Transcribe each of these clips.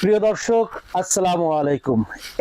প্রিয় দর্শক আসসালামু আলাইকুম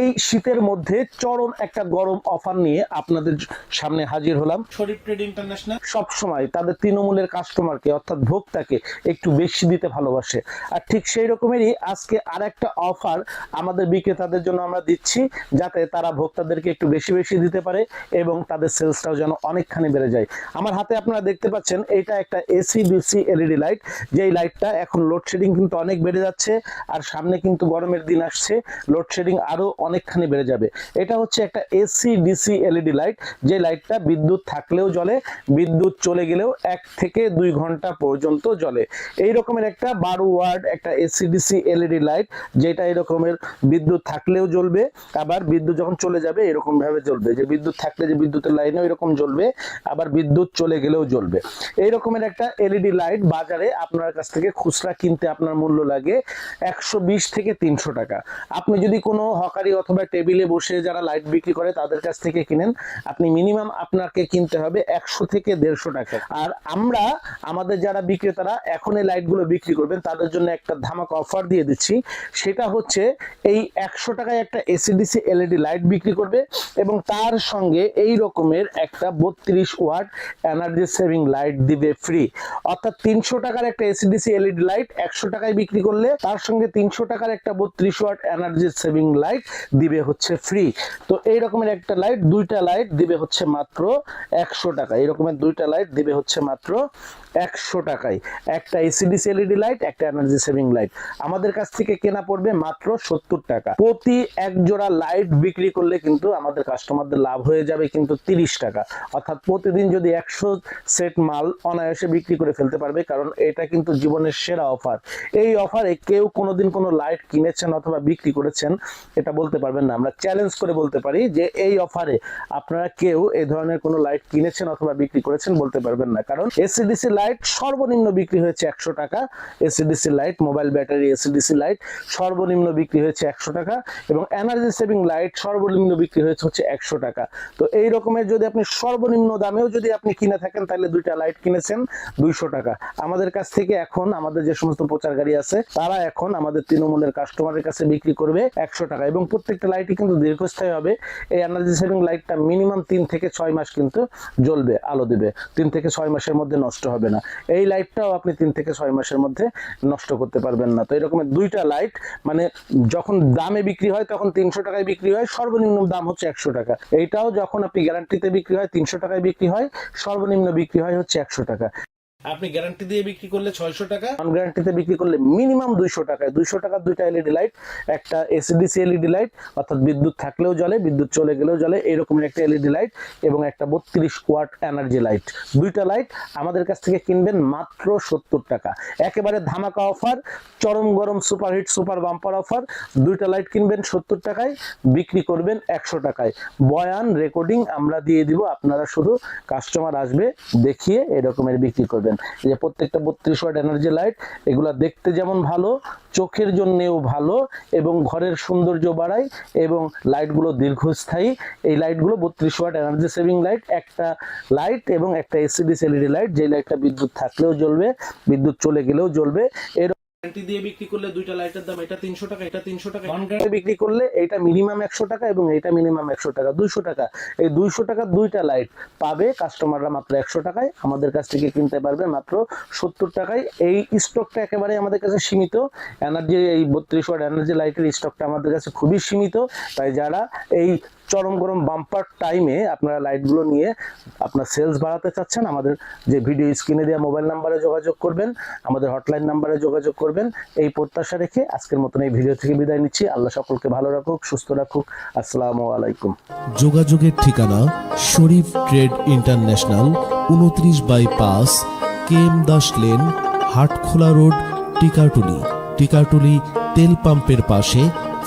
এই শীতের মধ্যে চরম একটা গরম অফার নিয়ে আপনাদের সামনে হাজির হলাম শরীফ ট্রেড ইন্টারন্যাশনাল সব সময় তাদের তৃণমূলের কাস্টমারকে অর্থাৎ ভোক্তাকে একটু বেশি দিতে ভালোবাসে আর ঠিক সেই রকমেরই আজকে আর একটা অফার আমাদের বিক্রেতাদের জন্য আমরা দিচ্ছি যাতে তারা ভোক্তাদেরকে একটু বেশি বেশি দিতে পারে এবং তাদের সেলসটাও যেন অনেকখানি বেড়ে যায় আমার হাতে আপনারা দেখতে পাচ্ছেন এটা একটা এসি বিসি এলইডি লাইট যেই লাইটটা এখন লোডশেডিং কিন্তু অনেক বেড়ে যাচ্ছে আর সামনে কিন্তু গরমের দিন আসছে লোডশেডিং আরও অনেকখানি বেড়ে যাবে এটা হচ্ছে একটা এসি ডিসি এলইডি লাইট যে লাইটটা বিদ্যুৎ থাকলেও জ্বলে বিদ্যুৎ চলে গেলেও এক থেকে দুই ঘন্টা পর্যন্ত জ্বলে এই রকমের একটা বারো ওয়ার্ড একটা এসি ডিসি এলইডি লাইট যেটা এরকমের বিদ্যুৎ থাকলেও জ্বলবে আবার বিদ্যুৎ যখন চলে যাবে এরকমভাবে জ্বলবে যে বিদ্যুৎ থাকলে যে বিদ্যুতের লাইনেও এরকম জ্বলবে আবার বিদ্যুৎ চলে গেলেও জ্বলবে এই রকমের একটা এলইডি লাইট e বাজারে আপনার কাছ থেকে খুচরা কিনতে আপনার মূল্য লাগে একশো থেকে তিনশো টাকা আপনি যদি কোনো হকারি অথবা টেবিলে বসে যারা লাইট বিক্রি করে তাদের কাছ থেকে কিনেন আপনি মিনিমাম আপনাকে কিনতে হবে একশো থেকে দেড়শো টাকা আর আমরা আমাদের যারা বিক্রেতারা এখন এই লাইটগুলো বিক্রি করবেন তাদের জন্য একটা ধামাক অফার দিয়ে দিচ্ছি সেটা হচ্ছে এই একশো টাকায় একটা এসিডিসি এলইডি লাইট বিক্রি করবে এবং তার সঙ্গে এই রকমের একটা বত্রিশ ওয়াট এনার্জি সেভিং লাইট দিবে ফ্রি অর্থাৎ তিনশো টাকার একটা এসিডিসি এলইডি লাইট একশো টাকায় বিক্রি করলে তার সঙ্গে তিনশো টাকা টাকার একটা বত্রিশ ওয়াট এনার্জি সেভিং লাইট দিবে হচ্ছে ফ্রি তো এই রকমের একটা লাইট দুইটা লাইট দিবে হচ্ছে মাত্র একশো টাকা এই রকমের দুইটা লাইট দিবে হচ্ছে মাত্র একশো টাকায় একটা এসিডি এলইডি লাইট একটা এনার্জি সেভিং লাইট আমাদের কাছ থেকে কেনা পড়বে মাত্র সত্তর টাকা প্রতি এক জোড়া লাইট বিক্রি করলে কিন্তু আমাদের কাস্টমারদের লাভ হয়ে যাবে কিন্তু তিরিশ টাকা অর্থাৎ প্রতিদিন যদি একশো সেট মাল অনায়াসে বিক্রি করে ফেলতে পারবে কারণ এটা কিন্তু জীবনের সেরা অফার এই অফারে কেউ কোনোদিন কোনো লাইট সাইট কিনেছেন অথবা বিক্রি করেছেন এটা বলতে পারবেন না আমরা চ্যালেঞ্জ করে বলতে পারি যে এই অফারে আপনারা কেউ এই ধরনের কোনো লাইট কিনেছেন অথবা বিক্রি করেছেন বলতে পারবেন না কারণ এসিডিসি লাইট সর্বনিম্ন বিক্রি হয়েছে একশো টাকা ACDC light mobile battery ACDC light সর্বনিম্ন বিক্রি হয়েছে একশো টাকা এবং এনার্জি সেভিং লাইট সর্বনিম্ন বিক্রি হয়েছে হচ্ছে একশো টাকা তো এই রকমের যদি আপনি সর্বনিম্ন দামেও যদি আপনি কিনে থাকেন তাহলে দুইটা লাইট কিনেছেন দুইশো টাকা আমাদের কাছ থেকে এখন আমাদের যে সমস্ত প্রচার গাড়ি আছে তারা এখন আমাদের তৃণমূল আমাদের কাস্টমারের কাছে বিক্রি করবে একশো টাকা এবং প্রত্যেকটা লাইটই কিন্তু দীর্ঘস্থায়ী হবে এই এনার্জি সেভিং লাইটটা মিনিমাম তিন থেকে ছয় মাস কিন্তু জ্বলবে আলো দেবে তিন থেকে ছয় মাসের মধ্যে নষ্ট হবে না এই লাইটটাও আপনি তিন থেকে ছয় মাসের মধ্যে নষ্ট করতে পারবেন না তো এরকমের দুইটা লাইট মানে যখন দামে বিক্রি হয় তখন তিনশো টাকায় বিক্রি হয় সর্বনিম্ন দাম হচ্ছে একশো টাকা এইটাও যখন আপনি গ্যারান্টিতে বিক্রি হয় তিনশো টাকায় বিক্রি হয় সর্বনিম্ন বিক্রি হয় হচ্ছে একশো টাকা আপনি গ্যারান্টি দিয়ে বিক্রি করলে ছয়শো টাকা নন গ্যারান্টিতে বিক্রি করলে মিনিমাম দুইশো টাকায় দুইশো টাকার দুইটা এলইডি লাইট একটা এসিডিসি এলইডি লাইট অর্থাৎ বিদ্যুৎ থাকলেও জলে বিদ্যুৎ চলে গেলেও জলে এরকমের একটা এলইডি লাইট এবং একটা বত্রিশ ওয়াট এনার্জি লাইট দুইটা লাইট আমাদের কাছ থেকে কিনবেন মাত্র সত্তর টাকা একেবারে ধামাকা অফার চরম গরম সুপারহিট সুপার বাম্পার অফার দুইটা লাইট কিনবেন সত্তর টাকায় বিক্রি করবেন একশো টাকায় বয়ান রেকর্ডিং আমরা দিয়ে দিব আপনারা শুধু কাস্টমার আসবে দেখিয়ে এরকমের বিক্রি করবেন পাবেন যে প্রত্যেকটা বত্রিশ ওয়াট এনার্জি লাইট এগুলা দেখতে যেমন ভালো চোখের জন্যেও ভালো এবং ঘরের সৌন্দর্য বাড়ায় এবং লাইটগুলো দীর্ঘস্থায়ী এই লাইটগুলো বত্রিশ ওয়াট এনার্জি সেভিং লাইট একটা লাইট এবং একটা এসিডিস এলইডি লাইট যে লাইটটা বিদ্যুৎ থাকলেও জ্বলবে বিদ্যুৎ চলে গেলেও জ্বলবে এর গ্যারান্টি দিয়ে বিক্রি করলে দুইটা লাইটের দাম এটা তিনশো টাকা এটা তিনশো টাকা নন গ্যারান্টি বিক্রি করলে এটা মিনিমাম একশো টাকা এবং এটা মিনিমাম একশো টাকা দুইশো টাকা এই দুইশো টাকা দুইটা লাইট পাবে কাস্টমাররা মাত্র একশো টাকায় আমাদের কাছ থেকে কিনতে পারবে মাত্র সত্তর টাকায় এই স্টকটা একেবারে আমাদের কাছে সীমিত এনার্জি এই বত্রিশ ওয়াট এনার্জি লাইটের স্টকটা আমাদের কাছে খুবই সীমিত তাই যারা এই চরম গরম বাম্পার টাইমে আপনারা লাইটগুলো নিয়ে আপনার সেলস বাড়াতে চাচ্ছেন আমাদের যে ভিডিও স্ক্রিনে দেওয়া মোবাইল নাম্বারে যোগাযোগ করবেন আমাদের হটলাইন নাম্বারে যোগাযোগ করবেন এই প্রত্যাশা রেখে আজকের মতন এই ভিডিও থেকে বিদায় নিচ্ছি আল্লাহ সকলকে ভালো রাখুক সুস্থ রাখুক আসসালাম আলাইকুম যোগাযোগের ঠিকানা শরীফ ট্রেড ইন্টারন্যাশনাল উনত্রিশ বাই পাঁচ K M Das lane Hatkhola road Tikatuli Tikatuli তেল পাম্পের পাশে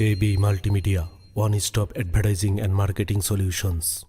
AB Multimedia, one-stop advertising and marketing solutions.